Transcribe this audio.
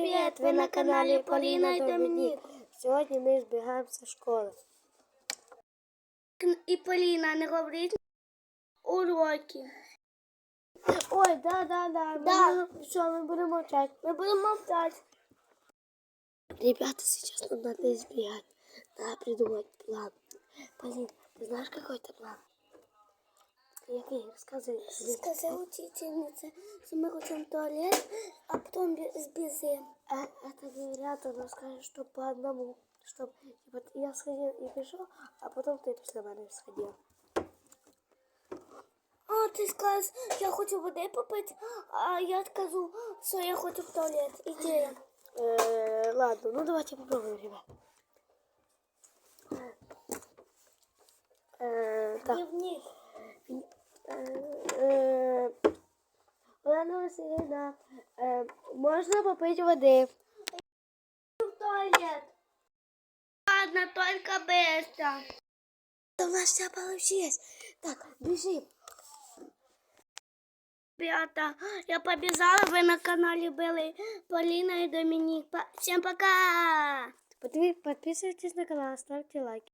Привіт! Ви на каналі Поліна і Домінік. Сьогодні ми збігаємося школи. І Поліна не говорить уроки. Ой, да, да, да. Да. Ми, що, ми будемо мовчати. Ми будемо мовчати. Ребята, сейчас нам надо избегать. Надо придумать план. Полин, ты знаешь какой-то план? Який? Розказуй. Сказала учительница, что мы хотим туалет, а потом сбежим. Э, Это говорят, она скажет, что по одному. Чтоб типа, я сходил и пришел, а потом ты после мене сходил. А ти скажеш, я хочу води попити, а я скажу, що я хочу в туалет. Ідея. Э, ладно, ну давайте попробуем, ребят. Э, так. Дневник. Е, Олена Васильівна, е, можна попити води? В туалет. Ладно, только быстро. В нас все получилось. Так, біжи. Ребята, я побежала, вы на канале были Полина и Доминик. Всем пока! Подписывайтесь на канал, ставьте лайки.